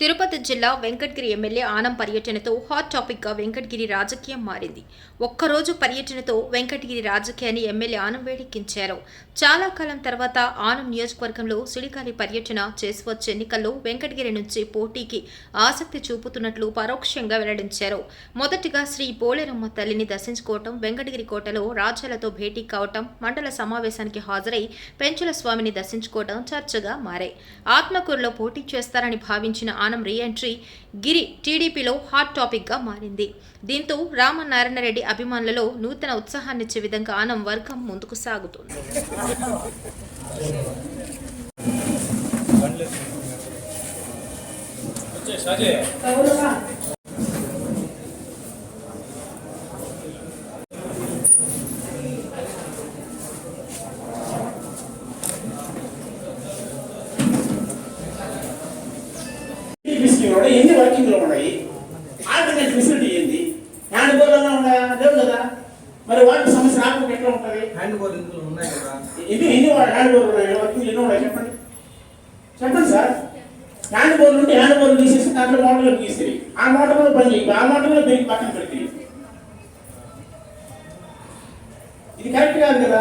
తిరుపతి జిల్లా వెంకటగిరి ఎమ్మెల్యే ఆనం పర్యటనతో హాట్ టాపిక్గా వెంకటగిరి రాజకీయం మారింది. ఒక్కరోజు పర్యటనతో వెంకటగిరి రాజకీయాన్ని ఎమ్మెల్యే ఆనం వేడెక్కించారు. చాలా కాలం తర్వాత ఆనం నియోజకవర్గంలో సుడిగాలి పర్యటన చేసి వచ్చే ఎన్నికల్లో వెంకటగిరి నుంచి పోటీకి ఆసక్తి చూపుతున్నట్లు పరోక్షంగా వెల్లడించారు. మొదటిగా శ్రీ పోలేరమ్మ తల్లిని దర్శించుకోవటం వెంకటగిరి కోటలో రాజ్యాలతో భేటీ కావటం మండల సమావేశానికి హాజరై పెంచుల స్వామిని దర్శించుకోవడం చర్చగా మారాయి. ఆత్మకూరులో పోటీ చేస్తారని భావించిన ఆనం రీఎంట్రీ గిరి టీడీపీలో హాట్ టాపిక్గా మారింది. దీంతో రామనారాయణరెడ్డి అభిమానులలో నూతన ఉత్సాహాన్నిచ్చే విధంగా ఆనం వర్గం ముందుకు సాగుతోంది. స్కీమ్ కూడా ఎన్ని వర్కింగ్లో ఉన్నాయి? ఆల్టర్నేట్ ఫెసిలిటీ ఏంది? హ్యాండ్ బోర్లలో ఉన్నాయా లేవు కదా. మరి వాటి సమస్య రాకుండా ఎట్లా ఉంటుంది? హ్యాండ్ బోల్ ఉన్నాయి కదా. ఎన్ని ఎన్ని హ్యాండ్ బోర్లు ఉన్నాయి? వర్కింగ్ ఎన్ని ఉన్నాయి చెప్పండి. చెప్పండి సార్. హ్యాండ్ బోర్లు ఉంటే హ్యాండ్ బోర్లు తీసేసి దాంట్లో మోటార్లు తీసేది ఆ మోటార్లో పని చేయి ఆ మోటార్లో బెరికి పక్కన పెట్టి ఇది కరెక్ట్ కాదు కదా.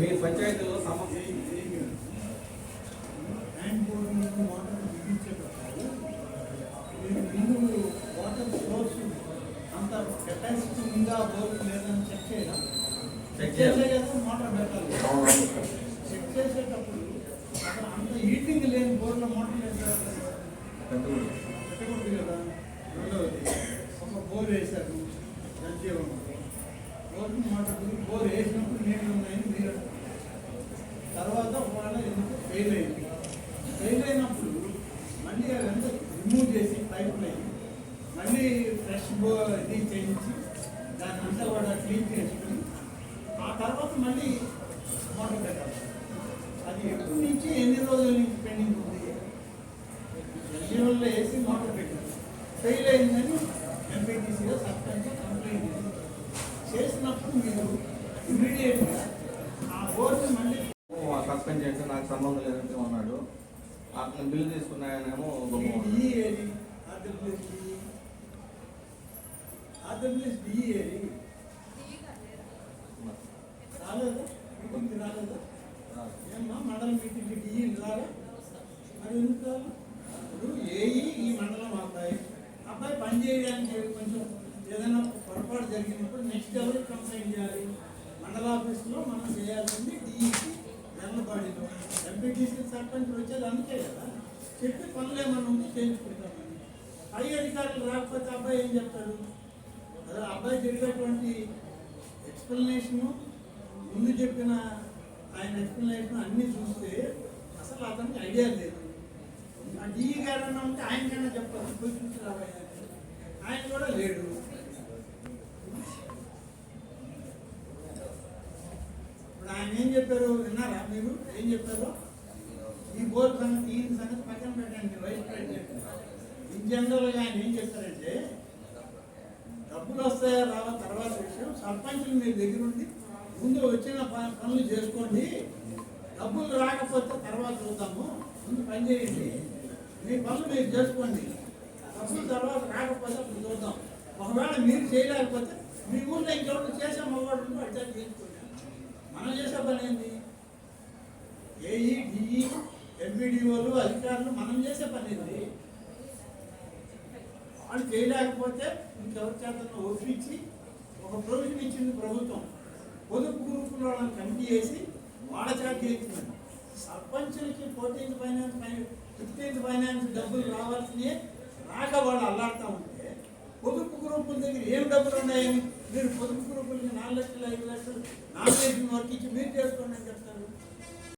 మీ పంచాయతీలో సమస్య తర్వాత ఒకవేళ ఎందుకు ఫెయిల్ అయింది? ఫెయిల్ అయినప్పుడు మళ్ళీ అదంతా రిమూవ్ చేసి పైప్ లైన్ మళ్ళీ ఫ్రెష్ బో ఇది చేయించి దాని అంతా కూడా క్లీన్ చేసుకుని ఆ తర్వాత మళ్ళీ మోటార్ పెట్టాలి అది ఎప్పటి నుంచి ఎన్ని రోజుల నుంచి పెండింగ్ ఉంది? జల్జీవన్లో వేసి మోటార్ పెట్టారు ఫెయిల్ అయిందని ఎంపీటీసీగా సర్పంచ్ కంప్లైంట్. చేసినప్పుడు మీరు ఇమీడియట్గా ఆ బోర్డు మళ్ళీ సస్పెండ్ చేస్తే నాకు సంబంధం లేదంటే ఉన్నాడు అతను బిల్లు తీసుకున్నాయనేమో డిఈ ఏది ఆంధ్రప్రదేశ్ డిఈ ఆంధ్రప్రదేశ్ డిఈ ఏది మండలం మీటింగ్కి డిఈ రారా మరి ఎందుకు ఇప్పుడు ఏఈ ఈ మండలం అబ్బాయి అబ్బాయి పని చేయడానికి కొంచెం ఏదైనా పొరపాటు జరిగినప్పుడు నెక్స్ట్ ఎవరికి కంప్లైంట్ చేయాలి? మండల ఆఫీస్లో మనం చేయాల్సింది డిఈకి జనరల్ బాడీలో ఎంపీటీసీ సర్పంచ్ వచ్చేది అందుకే కదా. చెప్పి పనులు ఏమన్నా ఉంటే చేయించుకుంటామని పై అధికారులు రాకపోతే అబ్బాయి ఏం చెప్తాడు? అదే అబ్బాయి జరిగేటువంటి ఎక్స్ప్లెనేషను ముందు చెప్పిన ఆయన ఎక్స్ప్లెనేషన్ అన్నీ చూస్తే అసలు అతనికి ఐడియా లేదు. ఆ డిఈ గారు అన్న ఉంటే ఆయనకైనా చెప్పాలి. పోయి చూసి రాబోయే ఆయన. కూడా లేడు. ఇప్పుడు ఆయన ఏం చెప్పారు విన్నారా మీరు? ఏం చెప్పారు? ఈ బోర్డు సంగతి ఈ సంగతి పక్కన పెట్టండి వైస్ ప్రెసిడెంట్ ఇన్ జనరల్గా ఆయన ఏం చెప్పారంటే డబ్బులు వస్తాయా రావా తర్వాత విషయం సర్పంచులు మీ దగ్గర ఉండి ముందు వచ్చిన ప- పనులు చేసుకోండి. డబ్బులు రాకపోతే తర్వాత చూద్దాము. ముందు పని చేయండి. మీ పనులు మీరు చేసుకోండి. డబ్బులు తర్వాత రాకపోతే అప్పుడు చూద్దాం. ఒకవేళ మీరు చేయలేకపోతే మీ ఊళ్ళో ఇంకెవరు చేసే మగవాడు ఉంటే అడ్డా చేసుకోండి. మనం చేసే పని ఏంటి ఏఈ డిఈ ఎంపీడీఓలు అధికారులు మనం చేసే పని ఏంటి వాళ్ళు చేయలేకపోతే ఇంకెవరి చేత ఒప్పించి ఒక ప్రొవిజన్ ఇచ్చింది ప్రభుత్వం. పొదుపు గ్రూపులో వాళ్ళని కమిటీ చేసి వాళ్ళ చేత చేయించింది సర్పంచులకి ఫోర్టీన్త్ ఫైనాన్స్ ఫిఫ్టీన్త్ ఫైనాన్స్ డబ్బులు రావాల్సినవి రాక వాళ్ళు అల్లాడుతూ ఉంటే పొదుపు గ్రూపుల దగ్గర ఏం డబ్బులు ఉన్నాయని మీరు పొదుపు గ్రూపులకి నాలుగు లక్షలు ఐదు లక్షలు నామినేషన్ వర్క్ ఇచ్చి మీరు చేసుకోండి అని చెప్తారు.